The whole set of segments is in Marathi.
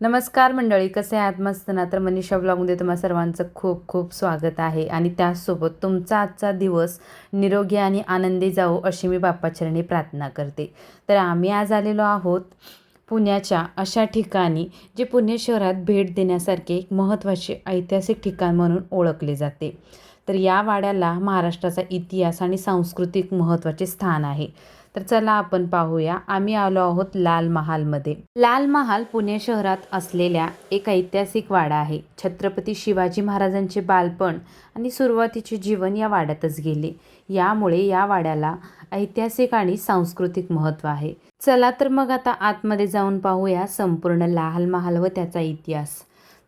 नमस्कार मंडळी कसे आहात? मस्त ना? तर मनीषा ब्लॉगमध्ये तुम्हा सर्वांचं खूप खूप स्वागत आहे आणि त्याचसोबत तुमचा आजचा दिवस निरोगी आणि आनंदी जाऊ अशी मी बाप्पाचरणी प्रार्थना करते. तर आम्ही आज आलेलो आहोत पुण्याच्या अशा ठिकाणी जे पुणे शहरात भेट देण्यासारखे एक महत्त्वाचे ऐतिहासिक ठिकाण म्हणून ओळखले जाते. तर या वाड्याला महाराष्ट्राचा इतिहास आणि सांस्कृतिक महत्त्वाचे स्थान आहे. तर चला आपण पाहूया. आम्ही आलो आहोत लाल महालमध्ये. लाल महाल पुणे शहरात असलेल्या एक ऐतिहासिक वाडा आहे. छत्रपती शिवाजी महाराजांचे बालपण आणि सुरुवातीचे जीवन या वाड्यातच गेले. यामुळे या वाड्याला ऐतिहासिक आणि सांस्कृतिक महत्त्व आहे. चला तर मग आता आतमध्ये जाऊन पाहूया संपूर्ण लाल महाल व त्याचा इतिहास.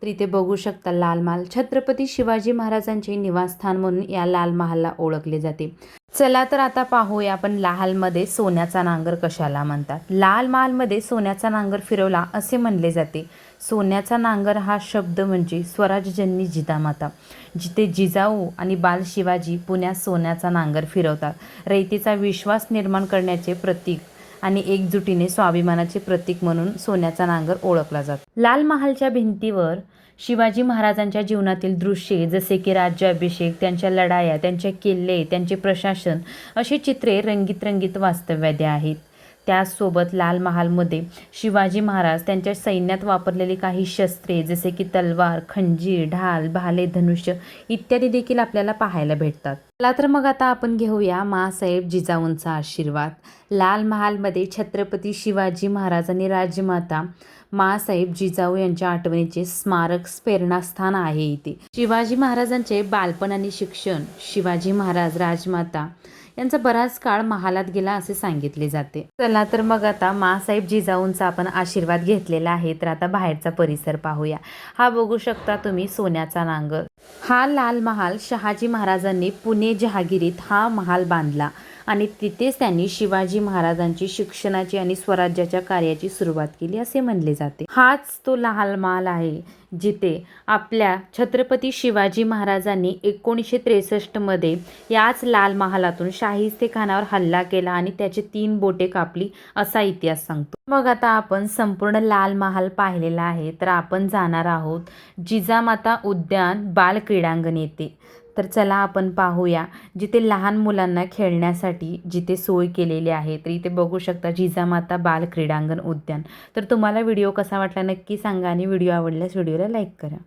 तर इथे बघू शकता लाल महाल. छत्रपती शिवाजी महाराजांचे निवासस्थान म्हणून या लाल महालला ओळखले जाते. चला तर आता पाहूया आपण लालमध्ये सोन्याचा नांगर कशाला म्हणतात. लाल महालमध्ये सोन्याचा नांगर फिरवला असे म्हणले जाते. सोन्याचा नांगर हा शब्द म्हणजे स्वराजजन्नी जिजामाता जिथे जिजाऊ आणि बाल शिवाजी पुण्यात सोन्याचा नांगर फिरवतात. रयतेचा विश्वास निर्माण करण्याचे प्रतीक आणि एकजुटीने स्वाभिमानाचे प्रतीक म्हणून सोन्याचा नांगर ओळखला जातो. लाल महालच्या भिंतीवर शिवाजी महाराजांच्या जीवनातील दृश्ये जसे की राज्याभिषेक त्यांच्या लढाया त्यांचे किल्ले त्यांचे प्रशासन अशी चित्रे रंगीत रंगीत वास्तव्याद्या आहेत. त्याचसोबत लाल महालमध्ये शिवाजी महाराज त्यांच्या सैन्यात वापरलेली काही शस्त्रे जसे की तलवार खंजीर ढाल भाले धनुष्य इत्यादी देखील आपल्याला पाहायला भेटतात. चला तर मग आता आपण घेऊया मासाहेब जिजाऊंचा आशीर्वाद. लाल महालमध्ये छत्रपती शिवाजी महाराज आणि राजमाता मासाहेब जिजाऊ यांच्या आठवणीचे स्मारक प्रेरणास्थान आहे इथे. शिवाजी महाराजांचे बालपण आणि शिक्षण शिवाजी महाराज राजमाता यांचा बराच काळ महालात गेला असे सांगितले जाते. चला तर मग आता मासाहेब जिजाऊंचा आपण आशीर्वाद घेतलेला आहे तर आता बाहेरचा परिसर पाहूया. हा बघू शकता तुम्ही सोन्याचा नांगर. हा लाल महाल शहाजी महाराजांनी पुणे जहागिरीत हा महाल बांधला आणि तिथेच त्यांनी शिवाजी महाराजांची शिक्षणाची आणि स्वराज्याच्या कार्याची सुरुवात केली असे म्हणले जाते. हाच तो लाल महाल आहे. जिथे आपल्या छत्रपती शिवाजी महाराजांनी एकोणीसशे त्रेसष्टमध्ये याच लाल महालातून शाहिस्ते खानावर हल्ला केला आणि त्याचे तीन बोटे कापली असा इतिहास सांगतो. मग आता आपण संपूर्ण लाल महाल पाहिलेला आहे. तर आपण जाणार आहोत जिजामाता उद्यान बाल क्रीडांगण येथे. तर चला आपण पाहूया. जिथे लहान मुलांना खेळण्यासाठी जिथे सोय केलेली आहे तर इथे बघू शकता जिजामाता बाल क्रीडांगण उद्यान. तर तुम्हाला व्हिडिओ कसा वाटला नक्की सांगा आणि व्हिडिओ आवडल्यास व्हिडिओला लाईक करा.